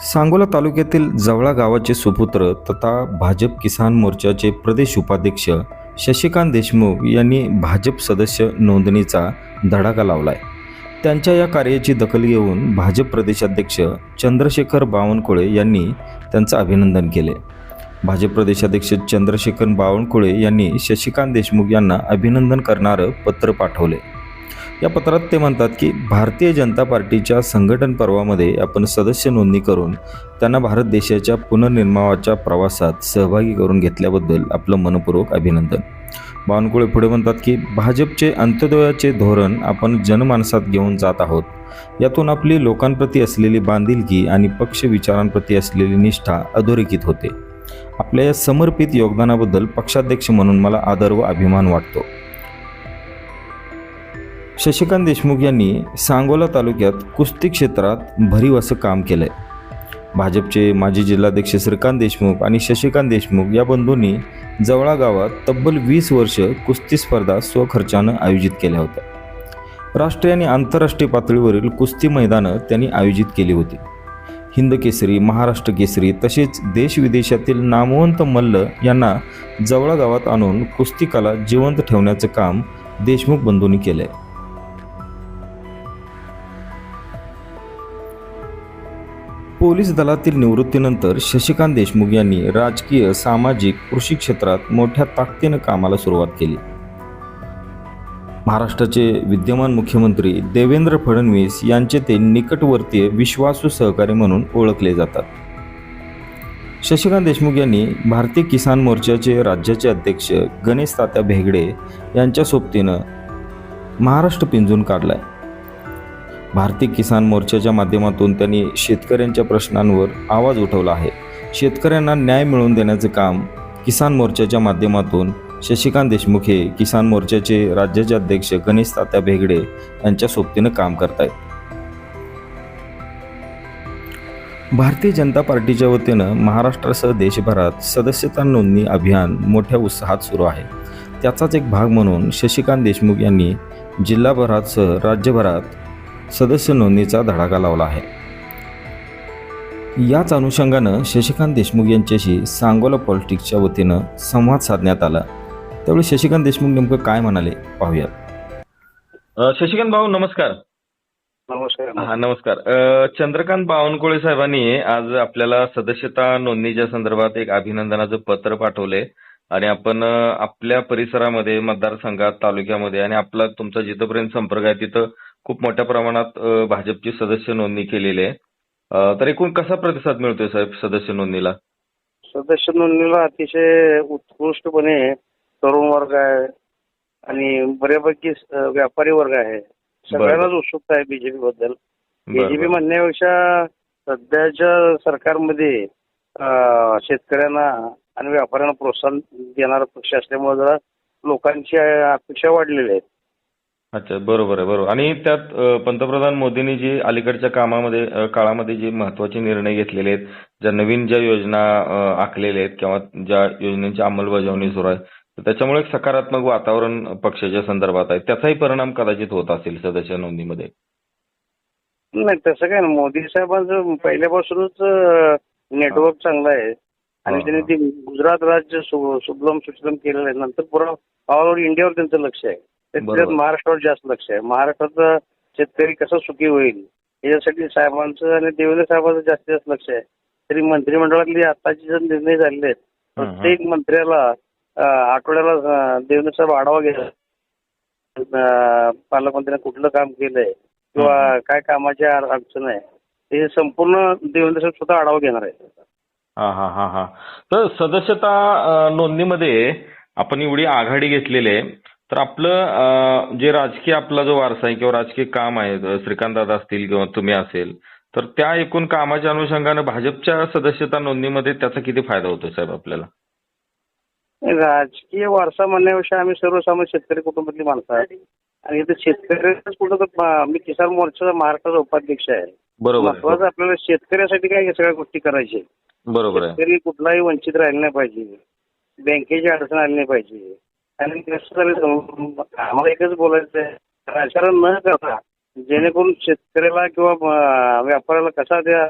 सांगोला तालुक्यातील जवळा गावाचे सुपुत्र तथा भाजप किसान मोर्चाचे प्रदेश उपाध्यक्ष शशिकांत देशमुख यांनी भाजप सदस्य नोंदणीचा धडाका लावलाय. त्यांच्या या कार्याची दखल घेऊन भाजप प्रदेशाध्यक्ष चंद्रशेखर बावनकुळे यांनी त्यांचं अभिनंदन केले. भाजप प्रदेशाध्यक्ष चंद्रशेखर बावनकुळे यांनी शशिकांत देशमुख यांना अभिनंदन करणारं पत्र पाठवले. या पत्रात ते म्हणतात की भारतीय जनता पार्टीच्या संघटन पर्वामध्ये आपण सदस्य नोंदणी करून त्यांना भारत देशाच्या पुनर्निर्माणाच्या प्रवासात सहभागी करून घेतल्याबद्दल आपलं मनपूर्वक अभिनंदन. बावनकुळे पुढे म्हणतात की भाजपचे अंत्योदयाचे धोरण आपण जनमानसात घेऊन जात आहोत. यातून आपली लोकांप्रती असलेली बांधिलकी आणि पक्ष विचारांप्रती असलेली निष्ठा अधोरेखित होते. आपल्या या समर्पित योगदानाबद्दल पक्षाध्यक्ष म्हणून मला आदर व अभिमान वाटतो. शशिकांत देशमुख यांनी सांगोला तालुक्यात कुस्ती क्षेत्रात भरीव असं काम केलंय. भाजपचे माजी जिल्हाध्यक्ष श्रीकांत देशमुख आणि शशिकांत देशमुख या बंधूंनी जवळा गावात तब्बल वीस वर्ष कुस्ती स्पर्धा स्वखर्चानं आयोजित केल्या होत्या. राष्ट्रीय आणि आंतरराष्ट्रीय पातळीवरील कुस्ती मैदानं त्यांनी आयोजित केली होती. हिंद केसरी महाराष्ट्र केसरी तसेच देशविदेशातील नामवंत मल्ल यांना जवळा गावात आणून कुस्ती कला जिवंत ठेवण्याचं काम देशमुख बंधूंनी केलं आहे पोलीस दलातील निवृत्तीनंतर शशिकांत देशमुख यांनी राजकीय सामाजिक कृषी क्षेत्रात मोठ्या ताकदीनं कामाला सुरुवात केली. महाराष्ट्राचे विद्यमान मुख्यमंत्री देवेंद्र फडणवीस यांचे ते निकटवर्तीय विश्वासू सहकारी म्हणून ओळखले जातात. शशिकांत देशमुख यांनी भारतीय किसान मोर्चाचे राज्याचे अध्यक्ष गणेश तात्या भेगडे यांच्या सोबतीनं महाराष्ट्र पिंजून काढलाय. भारतीय किसान मोर्चाच्या माध्यमातून त्यांनी शेतकऱ्यांच्या प्रश्नांवर आवाज उठवला आहे. शेतकऱ्यांना न्याय मिळवून देण्याचं काम किसान मोर्चाच्या माध्यमातून शशिकांत देशमुख हे किसान मोर्चाचे राज्याचे अध्यक्ष गणेश तात्या भेगडे यांच्या सोबतीनं काम करतायत. भारतीय जनता पार्टीच्या वतीनं महाराष्ट्रासह देशभरात सदस्यता नोंदणी अभियान मोठ्या उत्साहात सुरू आहे. त्याचाच एक भाग म्हणून शशिकांत देशमुख यांनी जिल्हाभरातसह राज्यभरात सदस्य नोंदणीचा धडाका लावला आहे. याच अनुषंगानं शशिकांत देशमुख यांच्याशी सांगोला पॉलिटिक्सच्या वतीनं संवाद साधण्यात आला. त्यावेळी शशिकांत देशमुख नेमकं काय म्हणाले पाहूयात. शशिकांत भाऊ नमस्कार. नमस्कार हा नमस्कार. चंद्रकांत बावनकुळे साहेबांनी आज आपल्याला सदस्यता नोंदणीच्या संदर्भात एक अभिनंदनाचं पत्र पाठवलंय आणि आपण आपल्या परिसरामध्ये मतदारसंघात तालुक्यामध्ये आणि आपला तुमचा जिथपर्यंत संपर्क आहे तिथं खूप मोठ्या प्रमाणात अ, भाजपची सदस्य नोंदणी केलेली आहे. अ, तर एकूण कसा प्रतिसाद मिळतोय साहेब सदस्य नोंदणीला? सदस्य नोंदणीला अतिशय उत्कृष्टपणे तरुण वर्ग आहे आणि बऱ्यापैकी व्यापारी वर्ग आहे. सगळ्यांनाच उत्सुकता आहे बीजेपी बद्दल. बरं, बीजेपी बरं. म्हणण्यापेक्षा सध्याच्या सरकारमध्ये अं, शेतकऱ्यांना आणि व्यापाऱ्यांना प्रोत्साहन देणारा पक्ष असल्यामुळे जरा लोकांची अपेक्षा वाढलेल्या आहेत अच्छा बरोबर आहे बरोबर. आणि त्यात अ, पंतप्रधान मोदींनी जी अलीकडच्या कामामध्ये अ, काळामध्ये जे महत्त्वाचे निर्णय घेतलेले आहेत ज्या नवीन ज्या योजना अ, आखलेल्या आहेत किंवा ज्या योजनांची अंमलबजावणी सुरू आहे तर त्याच्यामुळे एक सकारात्मक वातावरण पक्षाच्या संदर्भात आहे. त्याचाही परिणाम कदाचित होत असेल सदस्य नोंदणीमध्ये नाही तसं काय ना मोदी साहेबांचं पहिल्यापासूनच नेटवर्क चांगलं आहे. आणि हा, त्यांनी हा. ते गुजरात राज्य सु- सुबलम सुचलम केलेलं आहे. नंतर पुरा ऑल ओव्हर इंडियावर त्यांचं लक्ष आहे. त्याच्यात. महाराष्ट्रावर जास्त लक्ष आहे. महाराष्ट्राचा शेतकरी कसा सुखी होईल याच्यासाठी साहेबांचं आणि देवेंद्र साहेबांचं जास्तीत जास्त लक्ष आहे. तरी मंत्रिमंडळातले आताचे जे निर्णय झालेले आहेत हं, हं. प्रत्येक मंत्र्याला आठवड्याला देवेंद्र साहेब आढावा घेतात पालकमंत्र्यांनी कुठलं काम केलंय किंवा काय कामाची अड- अडचण आहे ते संपूर्ण देवेंद्र साहेब स्वतः आढावा घेणार आहेत. हा हा हा हा. तर सदस्यता नोंदणीमध्ये आपण एवढी आघाडी घेतलेली आहे. तर आपलं जे राजकीय आपला जो वारसा आहे किंवा राजकीय काम आहे श्रीकांत दादा असतील किंवा तुम्ही असेल तर त्या एकूण कामाच्या अनुषंगानं भाजपच्या सदस्यता नोंदणीमध्ये त्याचा किती फायदा होतो साहेब आपल्याला? राजकीय वारसा म्हणण्यापेक्षा आम्ही सर्वसामान्य शेतकरी कुटुंबातली माणसं आहे आणि इथे शेतकऱ्याच कुठं तर मा- किसान मोर्चाचा महाराष्ट्राचा उपाध्यक्ष आहे. बरोबर. महत्वाचं आपल्याला शेतकऱ्यासाठी काय सगळ्या गोष्टी करायच्या. बरोबर आहे. शेतकरी कुठलाही वंचित राहिला नाही पाहिजे. बँकेची अडचण आली नाही पाहिजे. आणि कसं झालं आम्हाला एकच बोलायचं आहे राजकारण न करता जेणेकरून शेतकऱ्याला किंवा व्यापाऱ्याला कसा त्या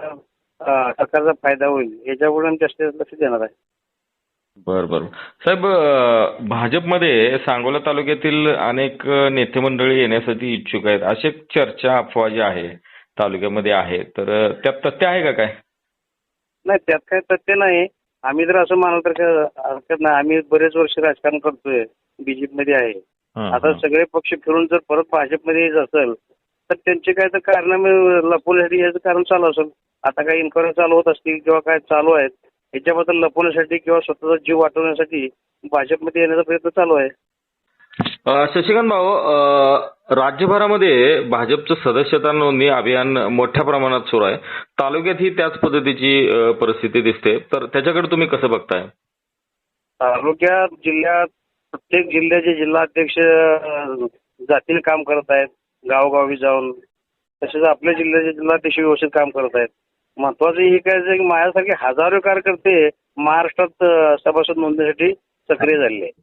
सरकारचा फायदा होईल याच्याकडून आम्ही जास्त लक्ष देणार आहे. बर बर. साहेब भाजपमध्ये सांगोला तालुक्यातील अनेक नेते मंडळी येण्यासाठी इच्छुक आहेत. अशी एक चर्चा अफवा जी आहे तालुक्यामध्ये आहे तर त्यात तथ्य आहे का काय? नाही त्यात काही तथ्य नाही. आम्ही जर असं मानलं तर काय हरकत नाही. आम्ही बरेच वर्ष राजकारण करतोय. बीजेपी मध्ये आहे आता. सगळे पक्ष फिरून जर परत भाजपमध्ये यायचं असेल तर त्यांचे काय तर कारण लपवण्यासाठी याचं कारण चालू असेल. आता काही इन्क्वायरी चालू होत असतील किंवा काय चालू आहेत याच्याबद्दल लपवण्यासाठी किंवा स्वतःचा जीव वाटवण्यासाठी भाजपमध्ये येण्याचा प्रयत्न चालू आहे. शशिकांत भाऊ राज्यभरामध्ये भाजपचं सदस्यता नोंदणी अभियान मोठ्या प्रमाणात सुरू आहे. तालुक्यात ही त्याच पद्धतीची अं, परिस्थिती दिसते. तर त्याच्याकडे तुम्ही कसं बघताय? तालुक्यात जिल्ह्यात प्रत्येक जिल्ह्याचे जिल्हाध्यक्ष अं, जातील काम करत आहेत. गावोगावी जाऊन. तसेच आपल्या जिल्ह्याचे जिल्हाध्यक्ष व्यवस्थित काम करत आहेत. महत्वाचं हे काय आहे की माझ्यासारखे हजारो कार्यकर्ते महाराष्ट्रात अं, सभासद नोंदणीसाठी सक्रिय झालेले आहेत.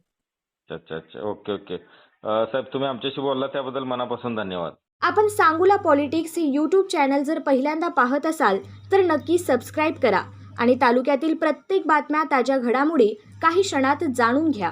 अच्छा अच्छा. Okay okay. अं, साहेब तुम्ही आमच्याशी बोलला त्याबद्दल मनापासून धन्यवाद. आपण सांगूला पॉलिटिक्स हे यूट्यूब चॅनल जर पहिल्यांदा पाहत असाल तर नक्की सबस्क्राईब करा. आणि तालुक्यातील प्रत्येक बातम्या ताज्या घडामोडी काही क्षणात जाणून घ्या.